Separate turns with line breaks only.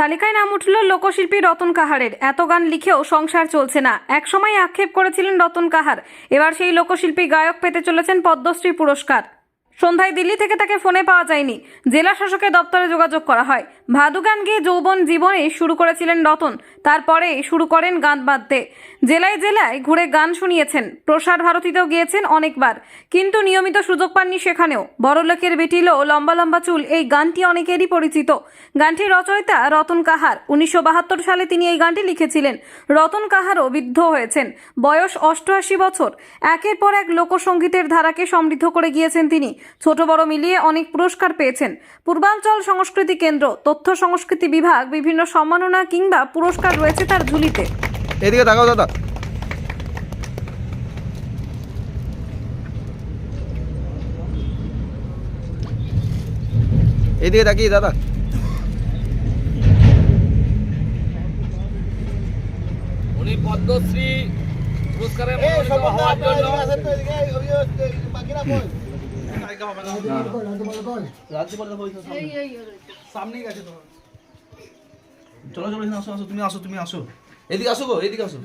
তালিকায় নাম উঠল লোকশিল্পী রতন কাহারের। এত গান লিখেও সংসার চলছে না। একসময় আক্ষেপ করেছিলেন রতন কাহার। এবার সেই লোকশিল্পী গায়ক পেতে চলেছেন পদ্মশ্রী পুরস্কার। সন্ধ্যায় দিল্লি থেকে তাকে ফোনে পাওয়া যায়নি। জেলা শাসকের দপ্তরে যোগাযোগ করা হয়। ভাদু গান গিয়ে যৌবন জীবনে শুরু করেছিলেন রতন। তারপরে শুরু করেন গান বাঁধতে জেলায় জেলায় ঘুরে গান শুনিয়েছেন। প্রসার ভারতীতেও গিয়েছেন অনেকবার। কিন্তু নিয়মিত সুযোগ পাননি সেখানেও। বড়লোকের বেটিলো লম্বা লম্বা চুল, এই গানটি অনেকেরই পরিচিত। গানটির রচয়িতা রতন কাহার। উনিশশো বাহাত্তর সালে তিনি এই গানটি লিখেছিলেন। রতন কাহারও বিদ্ধ হয়েছেন। বয়স অষ্টআশি বছর। একের পর এক লোকসঙ্গীতের ধারাকে সমৃদ্ধ করে গিয়েছেন তিনি। ছোট বড় মিলিয়ে অনেক পুরস্কার পেয়েছেন। পূর্বাঞ্চল সংস্কৃতি কেন্দ্র তথ্য সংস্কৃতি বিভাগ বিভিন্ন সম্মাননা কিংবা পুরস্কার রয়েছে তার ঝুলিতে।
এদিকে তাকাও দাদা। এদিকে তাকিয়ে দাদা।
উনি পদ্মশ্রী পুরস্কারে মনোনীত হওয়ার জন্য
চলো চলো এখানে আসো আসো তুমি আসো তুমি আসো এদিকে আসো গো এদিকে আসো